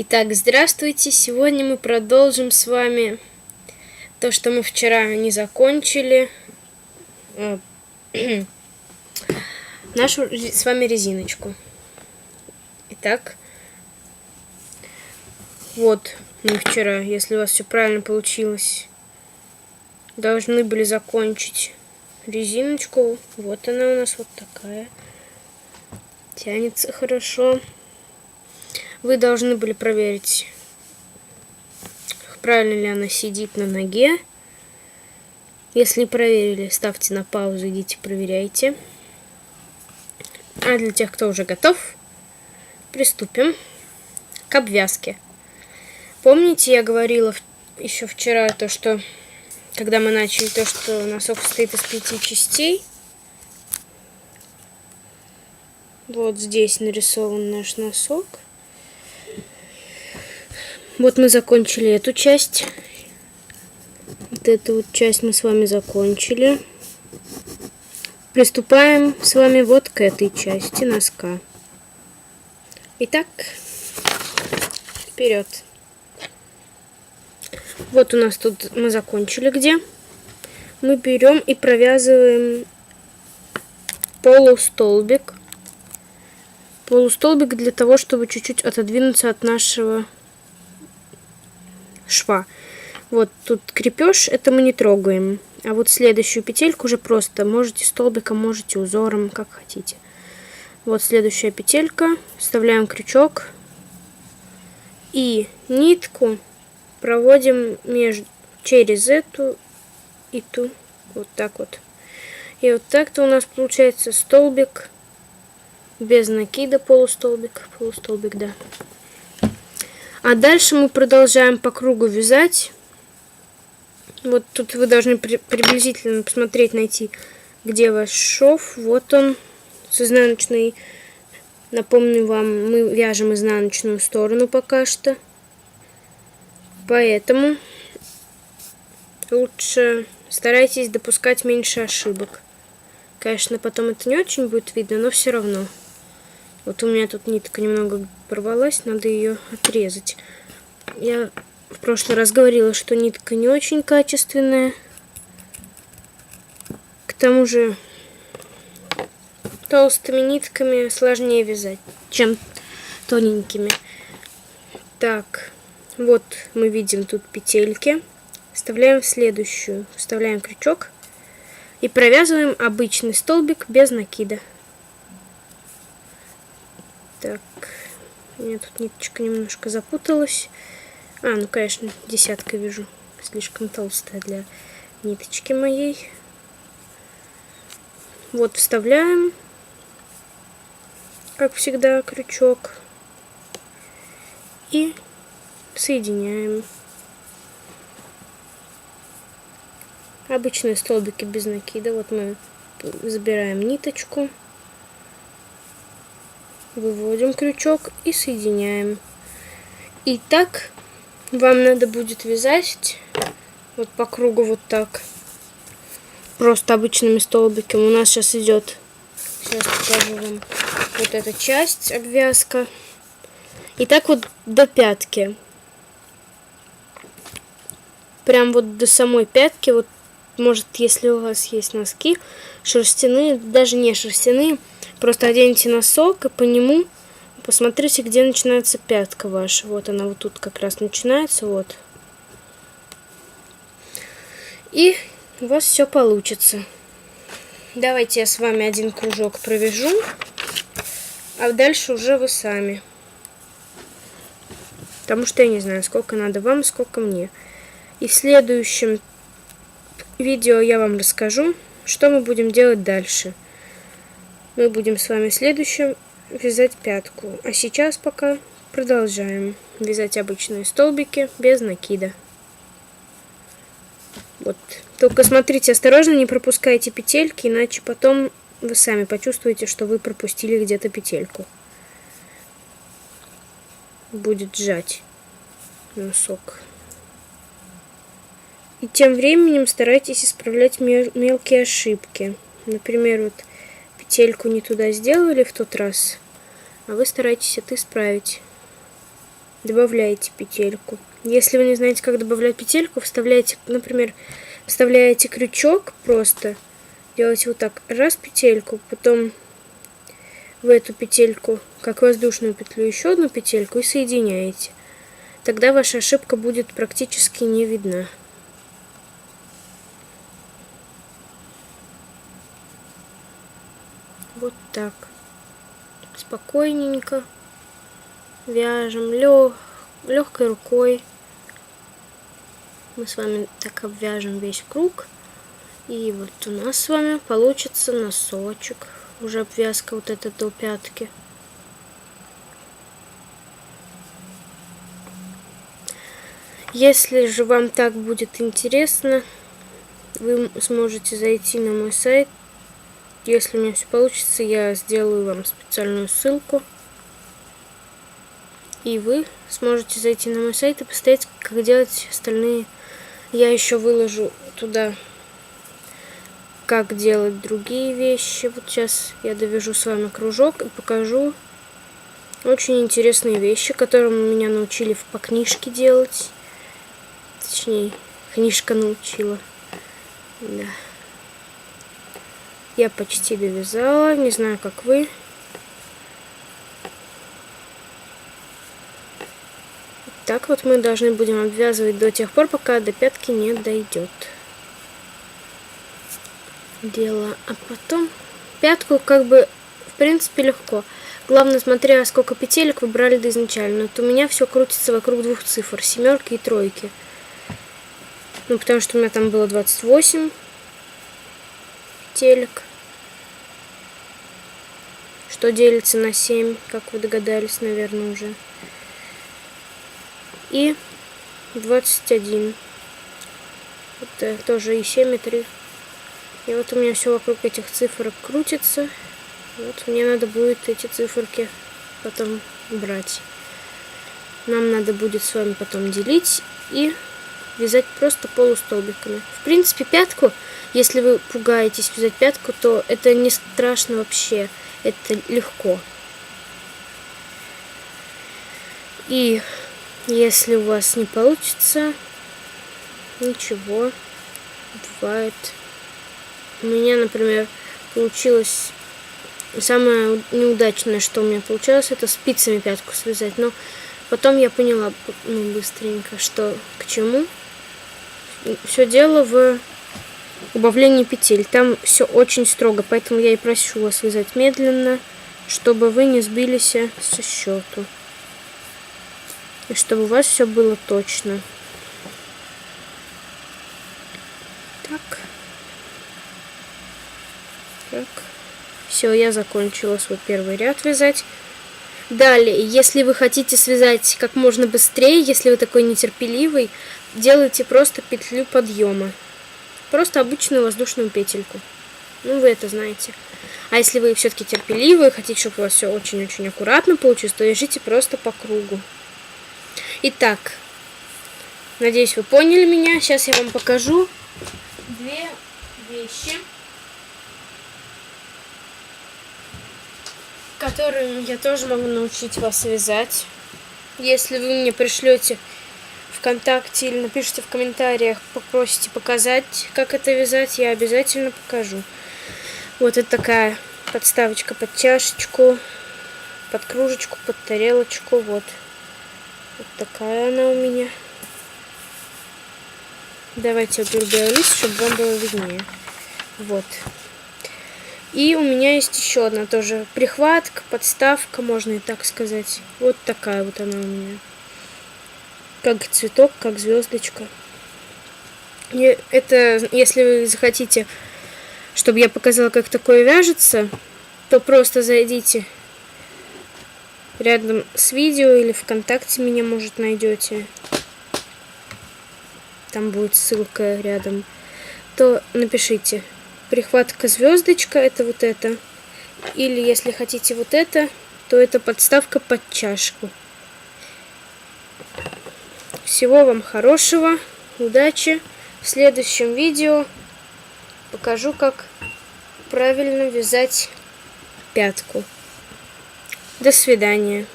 Итак, здравствуйте! Сегодня мы продолжим с вами то, что мы вчера не закончили. Э, нашу с вами резиночку. Итак, вот мы вчера, если у вас все правильно получилось, должны были закончить резиночку. Вот она у нас вот такая. Тянется хорошо. Вы должны были проверить, правильно ли она сидит на ноге. Если проверили, ставьте на паузу, идите проверяйте. А для тех, кто уже готов, приступим к обвязке. Помните, я говорила еще вчера то, что когда мы начали, то, что носок состоит из пяти частей. Вот здесь нарисован наш носок. Вот мы закончили эту часть. Вот эту вот часть мы с вами закончили. Приступаем с вами вот к этой части носка. Итак, вперед. Вот у нас тут мы закончили где. Мы берем и провязываем полустолбик. Полустолбик для того, чтобы чуть-чуть отодвинуться от нашего шва. Вот тут крепеж, это мы не трогаем. А вот следующую петельку уже просто можете столбиком, можете узором, как хотите. Вот следующая петелька, вставляем крючок и нитку проводим между, через эту и ту. Вот так вот. И вот так-то у нас получается столбик без накида, полустолбик, полустолбик, да. А дальше мы продолжаем по кругу вязать. Вот тут вы должны при приблизительно посмотреть, найти, где ваш шов. Вот он с изнаночной. Напомню вам, мы вяжем изнаночную сторону пока что. Поэтому лучше старайтесь допускать меньше ошибок. Конечно, потом это не очень будет видно, но все равно. Вот у меня тут нитка немного порвалась, надо ее отрезать. Я в прошлый раз говорила, что нитка не очень качественная. К тому же толстыми нитками сложнее вязать, чем тоненькими. Так. Вот мы видим тут петельки. Вставляем в следующую. Вставляем крючок. И провязываем обычный столбик без накида. Так, у меня тут ниточка немножко запуталась. А, ну, конечно, десятка вяжу. Слишком толстая для ниточки моей. Вот вставляем, как всегда, крючок. И соединяем. Обычные столбики без накида. Вот мы забираем ниточку, выводим крючок и соединяем. И так вам надо будет вязать вот по кругу вот так. Просто обычными столбиками. У нас сейчас идет, сейчас покажу вам вот эта часть, обвязка. И так вот до пятки прям вот до самой пятки, вот может, если у вас есть носки шерстяные, даже не шерстяные, просто оденьте носок и по нему посмотрите, где начинается пятка ваша. Вот она вот тут как раз начинается, вот. И у вас все получится. Давайте я с вами один кружок провяжу, а дальше уже вы сами. Потому что я не знаю, сколько надо вам, сколько мне. И в следующем видео я вам расскажу, что мы будем делать дальше. Мы будем с вами в следующем вязать пятку. А сейчас пока продолжаем вязать обычные столбики без накида. Вот. Только смотрите осторожно, не пропускайте петельки, иначе потом вы сами почувствуете, что вы пропустили где-то петельку. Будет сжать носок. И тем временем старайтесь исправлять мелкие ошибки. Например, вот петельку не туда сделали в тот раз, а вы стараетесь это исправить. добавляете петельку. Если вы не знаете, как добавлять петельку, вставляете, например, вставляете крючок просто, делаете вот так, раз петельку, потом в эту петельку, как воздушную петлю, еще одну петельку и соединяете. Тогда ваша ошибка будет практически не видна. Вот так. Спокойненько вяжем лег, легкой рукой. Мы с вами так обвяжем весь круг. И вот у нас с вами получится носочек. Уже обвязка вот эта до пятки. Если же вам так будет интересно, вы сможете зайти на мой сайт. Если у меня все получится, я сделаю вам специальную ссылку. И вы сможете зайти на мой сайт и посмотреть, как делать остальные. Я еще выложу туда, как делать другие вещи. Вот сейчас я довяжу с вами кружок и покажу очень интересные вещи, которым меня научили по книжке делать. Точнее, книжка научила. Да. Я почти довязала. Не знаю, как вы. Так вот мы должны будем обвязывать до тех пор, пока до пятки не дойдет. Дело. А потом пятку как бы в принципе легко. Главное, смотря сколько петелек вы брали до изначально. Вот у меня все крутится вокруг двух цифр. Семерки и тройки. Ну, потому что у меня там было 28 телек. Что делится на 7, как вы догадались, наверное, уже. И 21. Это тоже и 7, и 3. И вот у меня все вокруг этих цифр крутится. Вот мне надо будет эти циферки потом брать. Нам надо будет с вами потом делить и вязать просто полустолбиками. В принципе, пятку, если вы пугаетесь вязать пятку, то это не страшно вообще. Это легко. И если у вас не получится, ничего, бывает. У меня, например, получилось... Самое неудачное, что у меня получалось, это спицами пятку связать. Но потом я поняла ну, быстренько, что к чему все дело в убавлении петель. Там все очень строго, поэтому я и прошу вас вязать медленно, чтобы вы не сбились со счету. И чтобы у вас все было точно. Так. Так. Все, я закончила свой первый ряд вязать. Далее, если вы хотите связать как можно быстрее, если вы такой нетерпеливый, делайте просто петлю подъема. Просто обычную воздушную петельку. Ну, вы это знаете. А если вы все-таки терпеливые, хотите, чтобы у вас все очень-очень аккуратно получилось, то вяжите просто по кругу. Итак, надеюсь, вы поняли меня. Сейчас я вам покажу две вещи, которые я тоже могу научить вас вязать. Если вы мне пришлете ВКонтакте или напишите в комментариях, попросите показать, как это вязать, я обязательно покажу. Вот это такая подставочка под чашечку, под кружечку, под тарелочку. Вот. Вот такая она у меня. Давайте я лист, чтобы вам было виднее. Вот. И у меня есть еще одна тоже прихватка, подставка, можно и так сказать. Вот такая вот она у меня как цветок, как звездочка. Это, если вы захотите, чтобы я показала, как такое вяжется, то просто зайдите рядом с видео или ВКонтакте меня, может, найдете. Там будет ссылка рядом. То напишите прихватка звездочка, это вот это. Или если хотите вот это, то это подставка под чашку. Всего вам хорошего, удачи. В следующем видео покажу, как правильно вязать пятку. До свидания.